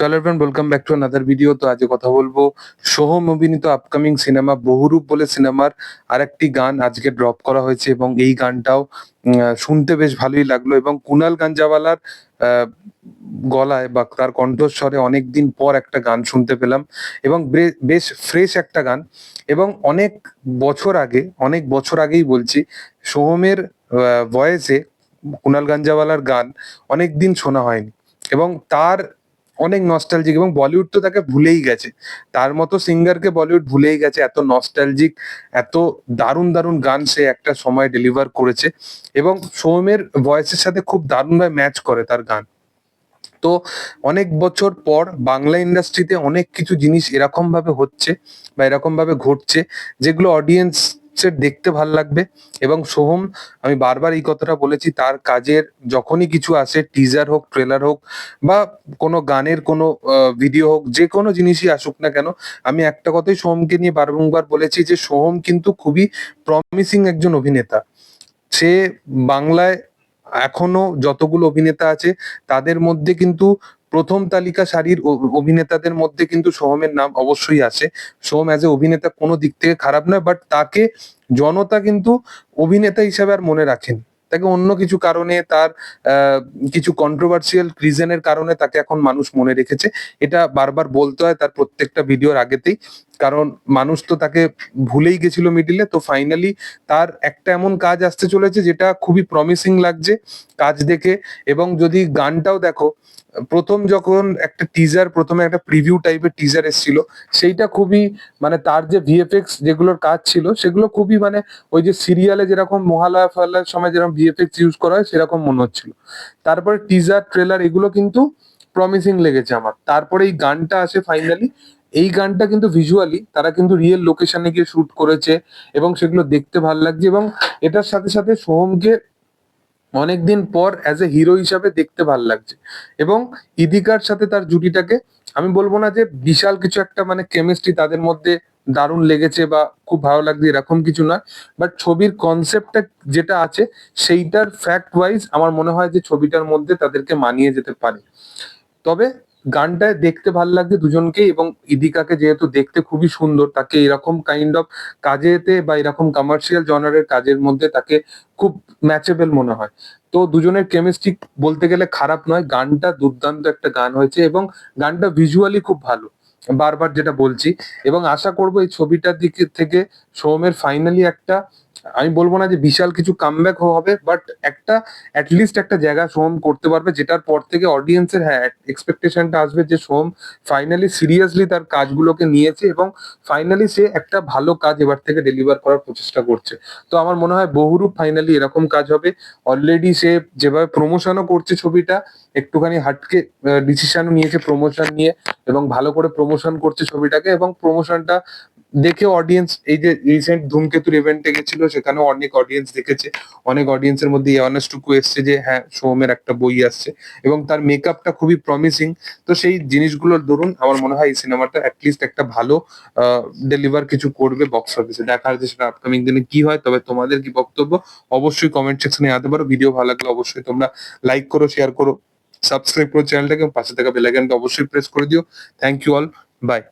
Hello everyone welcome back to another video তো আজকে কথা বলব সোহম অভিনীত আপকামিং সিনেমা বহুরূপ বলে সিনেমার আরেকটি গান আজকে ড্রপ করা হয়েছে এবং এই গানটাও শুনতে বেশ ভালোই লাগল এবং কুনাল গাঞ্জাওয়ালার গলায় বা তার কণ্ঠস্বরে অনেকদিন পর একটা গান শুনতে পেলাম এবং বেশ ফ্রেশ একটা গান এবং অনেক বছর আগে, অনেক বছর আগেই বলছি, সোহমের ভয়েসে কুনাল গাঞ্জাওয়ালার গান অনেক দিন শোনা হয়নি এবং তার অনেক নস্টালজিক এবং বলিউড তো তাকে ভুলেই গেছে। তার মতো সিঙ্গারকে বলিউড ভুলেই গেছে, এত নস্টালজিক এত দারুণ দারুণ গান সে একটা সময় ডেলিভার করেছে এবং সৌমের ভয়েসের সাথে খুব দারুণভাবে ম্যাচ করে তার গান। তো অনেক বছর পর বাংলা ইন্ডাস্ট্রিতে অনেক কিছু জিনিস এরকম ভাবে হচ্ছে বা এরকম ভাবে ঘটছে যেগুলো অডিয়েন্স দেখতে ভালো লাগবে। এবং সোহম আমি বারবার এই কথাটা বলেছি, তার কাজের যখনই কিছু আসে টিজার হোক ট্রেলার হোক, বা কোনো গানের কোনো ভিডিও হোক, যে কোনো জিনিসই আসুক না কেন, আমি একটা কথাই সোহমকে নিয়ে বারংবার বলেছি যে সোহম কিন্তু খুবই প্রমিসিং একজন অভিনেতা। সে বাংলায় এখনও যতগুলো অভিনেতা আছে, তাদের মধ্যে কিন্তু প্রথম তালিকা সারির অভিনেতাদের মধ্যে কিন্তু সোহমের নাম অবশ্যই আছে। সোহম অ্যাজ এ অভিনেতা কোনো দিক থেকে খারাপ নয় বাট তাকে জনতা কিন্তু অভিনেতা হিসাবে আর মনে রাখেন। তাকে অন্য কিছু কারণে তার কিছু কন্ট্রোভার্সিয়াল রিজনের কারণে তাকে এখন মানুষ মনে রেখেছে। এটা বারবার বলতে হয় তার প্রত্যেকটা ভিডিওর আগেতেই। কারণ মানুষ তো তাকে ভুলেই গেছিল মিডিলে, তো ফাইনালি তার একটা এমন কাজ আসতে চলেছে যেটা খুবই প্রমিসিং লাগছে কাজ দেখে। এবং যদি গানটাও দেখো, প্রথম যখন একটা টিজার প্রথমে একটা প্রিভিউ টাইপের টিজার এসেছিল, সেইটা খুবই মানে তার যে ভিএফএক্স যেগুলোর কাজ ছিল, সেগুলো খুবই মানে ওই যে সিরিয়ালে যেরকম মহালয়া ফহালয়ার সময় যেরকম ভিএফএক্স ইউজ করা হয়, সেরকম মনে হচ্ছিল। তারপরে টিজার ট্রেলার এগুলো কিন্তু প্রমিসিং লেগেছে আমার। তারপরে এই গানটা আসে ফাইনালি এই গানটা কিন্তু ভিজুয়ালি তারা কিন্তু রিয়েল লোকেশনে গিয়ে শুট করেছে এবং সেগুলো দেখতে ভালো লাগছে এবং এটার সাথে সাথে সোহমকে অনেকদিন পর অ্যাজ এ হিরো হিসাবে দেখতে ভালো লাগছে। এবং ইদিকার সাথে তার জুটিটাকে আমি বলব না যে বিশাল কিছু একটা মানে কেমিস্ট্রি তাদের মধ্যে দারুণ লেগেছে বা খুব ভালো লাগছে এরকম কিছু নয়। বাট ছবির কনসেপ্টটা যেটা আছে সেইটার ফ্যাক্ট ওয়াইজ আমার মনে হয় যে ছবিটার মধ্যে তাদেরকে মানিয়ে যেতে পারে। তবে গানটায় দেখতে ভালো লাগছে দুজনকেই এবং ইদিকাকে যেহেতু দেখতে খুবই সুন্দর, তাকে এরকম কাইন্ড অফ কাজেতে বা এরকম কমার্শিয়াল জনারের কাজের মধ্যে তাকে খুব ম্যাচেবল মনে হয়। তো দুজনের কেমিস্ট্রি বলতে গেলে খারাপ নয়, গানটা দুর্দান্ত একটা গান হয়েছে এবং গানটা ভিজুয়ালি খুব ভালো, বারবার যেটা বলছি। এবং আশা করব এই ছবিটার দিকে থেকে সৌমের ফাইনালি একটা আমি বলব না যে বিশাল কিছু কামব্যাক হবে বাট একটা অ্যাটলিস্ট একটা জায়গা সোম করতে পারবে, যেটার পর থেকে অডিয়েন্সের হ্যাঁ এক্সপেকটেশনটা আসবে যে সোম ফাইনালি সিরিয়াসলি তার কাজগুলোকে নিয়েছে এবং ফাইনালি সে একটা ভালো কাজ এবার থেকে ডেলিভার করার প্রচেষ্টা করছে। তো আমার মনে হয় বহুরূপ ফাইনালি এরকম কাজ হবে। অলরেডি সে যেভাবে প্রমোশনও করছে ছবিটা, একটুখানি হাটকে ডিসিশনও নিয়েছে প্রমোশন নিয়ে এবং ভালো করে প্রমোশন করছে ছবিটাকে এবং প্রমোশনটা দেখে অডিয়েন্স এই যে রিসেন্ট ধূমকেতুর ইভেন্টে গেছিল, সেখানেও অনেক অডিয়েন্স দেখেছে। অনেক অডিয়েন্সের মধ্যে অ্যাওয়ারনেস টুকু এসছে যে হ্যাঁ সোমের একটা বই আসছে। এবং তার মেকআপটা খুবই প্রমিসিং তো সেই জিনিসগুলোর দরুন আমার মনে হয় এই সিনেমাটা অ্যাটলিস্ট একটা ভালো ডেলিভার কিছু করবে বক্স অফিসে দেখা যাচ্ছে সেটা আপকামিং দিনে কি হয়, তবে তোমাদের কি বক্তব্য, অবশ্যই কমেন্ট সেকশনে জানাতে পারো। ভিডিও ভালো লাগলে অবশ্যই তোমরা লাইক করো শেয়ার করো সাবস্ক্রাইব করো চ্যানেলটাকে পাশে থাকা বেল আইকনটা অবশ্যই প্রেস করে দিও। Thank you all by